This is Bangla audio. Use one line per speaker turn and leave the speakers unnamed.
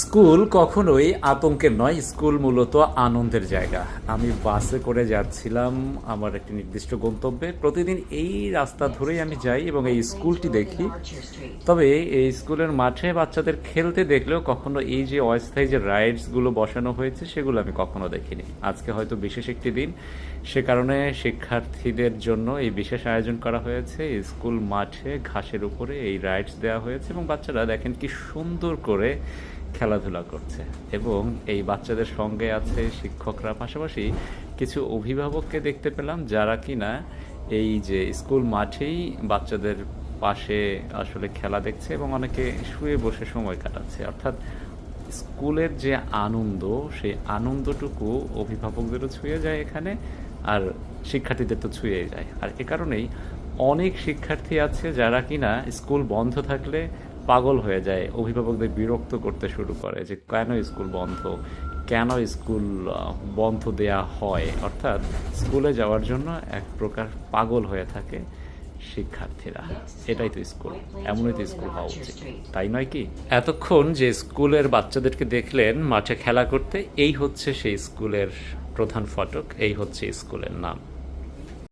স্কুল কখনোই আতঙ্কের নয়, স্কুল মূলত আনন্দের জায়গা। আমি বাসে করে যাচ্ছিলাম আমার একটি নির্দিষ্ট গন্তব্যে। প্রতিদিন এই রাস্তা ধরেই আমি যাই এবং এই স্কুলটি দেখি। তবে এই স্কুলের মাঠে বাচ্চাদের খেলতে দেখলেও কখনো এই যে অস্থায়ী যে রাইডসগুলো বসানো হয়েছে, সেগুলো আমি কখনো দেখিনি। আজকে হয়তো বিশেষ একটি দিন। সে কারণে শিক্ষার্থীদের জন্য এই বিশেষ আয়োজন করা হয়েছে। স্কুল মাঠে ঘাসের উপরে এই রাইডস দেওয়া হয়েছে এবং বাচ্চারা দেখেন কি সুন্দর করে খেলাধুলা করছে। এবং এই বাচ্চাদের সঙ্গে আছে শিক্ষকরা। পাশাপাশি কিছু অভিভাবককে দেখতে পেলাম যারা কিনা এই যে স্কুল মাঠেই বাচ্চাদের পাশে আসলে খেলা দেখছে এবং অনেকে শুয়ে বসে সময় কাটাচ্ছে। অর্থাৎ স্কুলের যে আনন্দ, সেই আনন্দটুকু অভিভাবকদেরও ছুঁয়ে যায় এখানে আর শিক্ষার্থীদের তো ছুঁয়ে যায়। আর এ কারণেই অনেক শিক্ষার্থী আছে যারা কিনা স্কুল বন্ধ থাকলে পাগল হয়ে যায়, অভিভাবকদের বিরক্ত করতে শুরু করে যে কেন স্কুল বন্ধ? কেন স্কুল বন্ধ দেয়া হয়? অর্থাৎ স্কুলে যাওয়ার জন্য এক প্রকার পাগল হয়ে থাকে শিক্ষার্থীরা। এটাই তো স্কুল, এমনই তো স্কুল হওয়া উচিত। তাই নয় কি? এতক্ষণ যে স্কুলের বাচ্চাদেরকে দেখলেন, মাঠে খেলা করতে, এই হচ্ছে সেই স্কুলের প্রধান ফটক, এই হচ্ছে স্কুলের নাম।